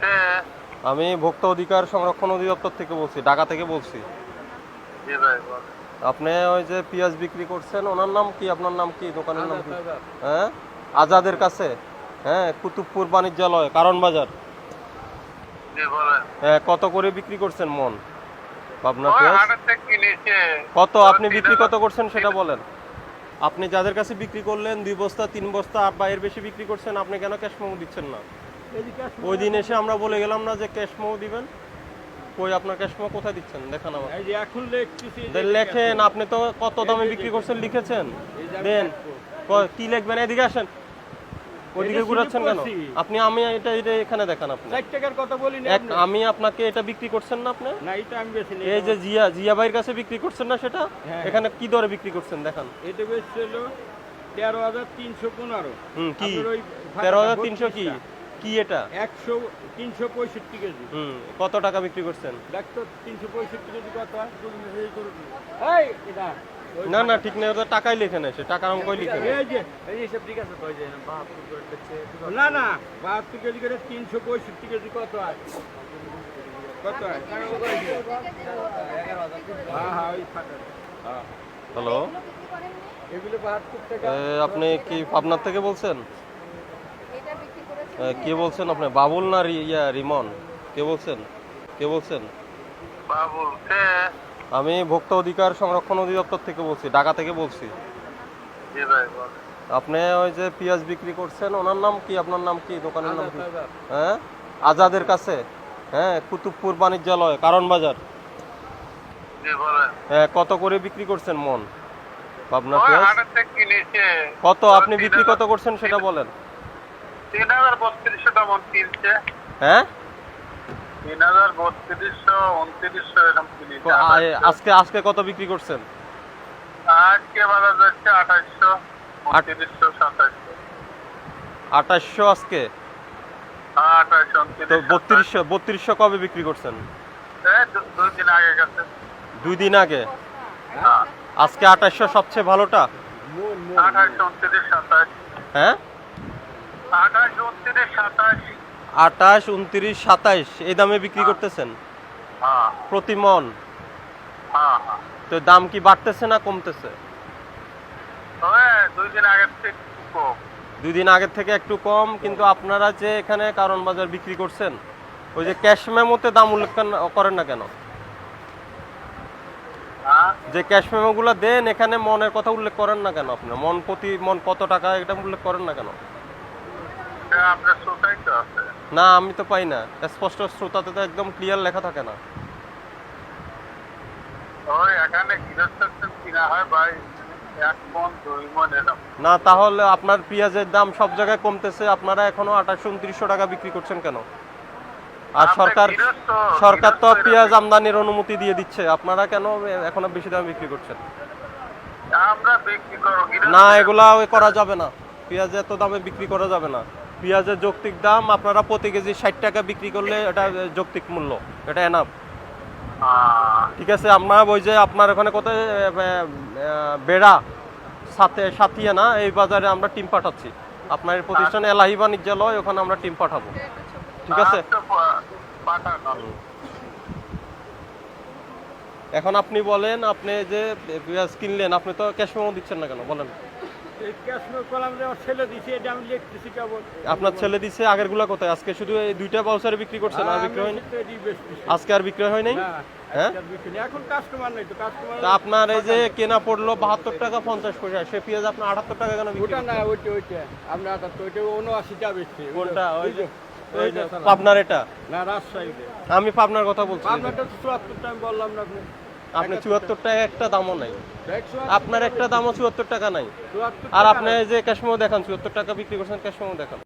কে আমি ভোক্তা অধিকার সংরক্ষণ অধিদপ্তর থেকে বলছি ঢাকা থেকে বলছি। জি ভাই বল আপনি ওই যে পেঁয়াজ বিক্রি করছেন ওনার নাম কি? আপনার নাম কি? দোকানের নাম কি? হ্যাঁ? আজাদের কাছে? হ্যাঁ কুতুবপুর বাণিজ্যালয় কারণ বাজার। হ্যাঁ কত করে বিক্রি করছেন মন? পাবনা পেঁয়াজ? কত আপনি বিক্রি কত করছেন সেটা বলেন। আপনি যাদের কাছে বিক্রি করলেন দুই বস্তা তিন বস্তা আর বা এর বেশি বিক্রি করছেন আপনি কেন ক্যাশ মেমো দিচ্ছেন না? ওই দিন এসে আমরা বলে গেলাম না যে ক্যাশ মেমো দিবেন। কই আপনার ক্যাশ মেমো কোথায় দিচ্ছেন? দেখান আমার। এই যে এখন লেখেন আপনি তো কত দামে বিক্রি করছেন লিখেছেন? দেন। ক- কি লিখবেন? এদিকে আসেন। ওইদিকে ঘুরাচ্ছেন কেন? আপনি আমি এটা এটা এখানে দেখান আপনি। ষাট টাকার কথা বলি না আমি আপনাকে এটা বিক্রি করছেন না আপনি? না এটা আমি বেশি এই যে জিয়া জিয়া ভাইয়ের কাছে বিক্রি করছেন না সেটা? হ্যাঁ। এখানে কি দরে বিক্রি করছেন? দেখান। এটা বেশ ছিল তেরো হাজার তিনশো পনেরো। হুম কি? আপনার ওই তেরো হাজার তিনশো কি? কি এটা? একশো তিনশো পঁয়ষট্টি কেজি। হুম কত টাকা বিক্রি করছেন? দেখতো তিনশো পঁয়ষট্টি কেজি কত? এই না না ঠিক নেই ওটা টাকাই লিখে নেয় সে টাকা অঙ্কই লিখে এই যে না না বাহাত্তর কেজি করে তিনশো পঁয়ষট্টি কেজি কত হয়? কত হয়? হ্যাঁ হ্যাঁ ওই হ্যাঁ। হ্যালো? এগুলো বাহাত্তর টাকা। আপনি কি পাবনার থেকে বলছেন এটা বিক্রি করেছে এ, কে বলছেন আপনি? বাবুল না ইয়া রিমন? কে বলছেন? কে বলছেন? বাবুল কে? আমি ভোক্তা অধিকার সংরক্ষণ অধিদপ্তর থেকে বলছি ঢাকা থেকে বলছি। জি ভাই আপনি ওই যে পেঁয়াজ বিক্রি করছেন ওনার নাম কি? আপনার নাম কি? দোকানের নাম কি? হ্যাঁ? আজাদের কাছে? হ্যাঁ কুতুবপুর বাণিজ্যালয় কারণ বাজার। হ্যাঁ কত করে বিক্রি করছেন মন? আপনার পেঁয়াজ? কত? আপনি বিক্রি কত করছেন সেটা বলেন তিন হাজার বত্রিশশো তেমন কিনছে হ্যাঁ? আজকে আজকে কত বিক্রি করছেন? আজকে বাজার যাচ্ছে আঠাশশো সাতাশশো। আঠাশশো আজকে? তো বত্রিশশো বত্রিশশো কবে বিক্রি করছেন? দুই দিন আগে গেছে। দুই দিন আগে? হ্যাঁ। আজকে আঠাশশো সবচেয়ে ভালোটা? হ্যাঁ? আঠাশ উনত্রিশ সাতাশ। সাতাইশ এই দামে বিক্রি করতেছেন? হ্যাঁ। প্রতি মন? হ্যাঁ হ্যাঁ। তো দাম কি বাড়তেছে না কমতেছে? দুই দিন আগের থেকে একটু কম। কিন্তু আপনারা যে এখানে কারণ বাজার বিক্রি করছেন ওই যে ক্যাশ মেমোতে দাম উল্লেখ করেন- না কেন? হ্যাঁ? যে ক্যাশ মেমোগুলো দেন এখানে মনের কথা উল্লেখ করেন না কেন আপনার মন প্রতি মন কত টাকা এটা উল্লেখ করেন না কেন এটা আপনার শ্রোতাই তো আছে না আমি তো পাই না। স্পষ্ট শ্রোতাতে তো একদম ক্লিয়ার লেখা থাকে না। না তাহলে আপনার পেঁয়াজের দাম সব জায়গায় কমতেছে। আপনারা এখনও আঠাশশো উনত্রিশশো টাকা বিক্রি করছেন কেন? আর সরকার সরকার তো পেঁয়াজ আমদানির অনুমতি দিয়ে দিচ্ছে। আপনারা কেন এখনও বেশি দামে বিক্রি করছেন? না এগুলা করা যাবে না। পেঁয়াজ এত দামে বিক্রি করা যাবে না। পেঁয়াজের যৌক্তিক দাম আপনারা প্রতি কেজি ষাট টাকা বিক্রি করলে এটা যৌক্তিক মূল্য। এটা এনাফ ঠিক আছে আপনার ওই যে আপনার ওখানে এ, বেড়া সাথে সাথিয়ে না এই বাজারে আমরা টিম পাঠাচ্ছি। আপনার প্রতিষ্ঠান এলাহি বাণিজ্যালয় ওখানে আমরা টিম পাঠাবো। ঠিক আছে? এখন আপনি বলেন আপনি যে পেঁয়াজ কিনলেন আপনি তো ক্যাশ মেমো দিচ্ছেন না কেন? বলেন। আমার ছেলে দিছে আপনার আগেরগুলা কোথায়? আজকে শুধু এই দুইটা বাউচারে বিক্রি করছেন আর বিক্রি হয়নি। আজকে আর বিক্রি হয় নাই? হ্যাঁ? আপনার এই যে কেনা পড়ল বাহাত্তর টাকা পঞ্চাশ পয়সা সে পেঁয়াজ আপনার আটাত্তর টাকা কেন ওটা না ওইটা ওইটা। আমরা আটাত্তর ওইটা কোনটা? ওই যে পাবনার এটা? না রাজশাহীতে। আমি পাবনার কথা বলছি। চুয়াত্তরটা আমি বললাম না আপনি চুয়াত্তর টাকা একটা দামও নাই। আপনার একটা দামও চুয়াত্তর টাকা নাই। আর আপনি যে ক্যাশমো দেখান চুয়াত্তর টাকা বিক্রি করছেন ক্যাশমো দেখান।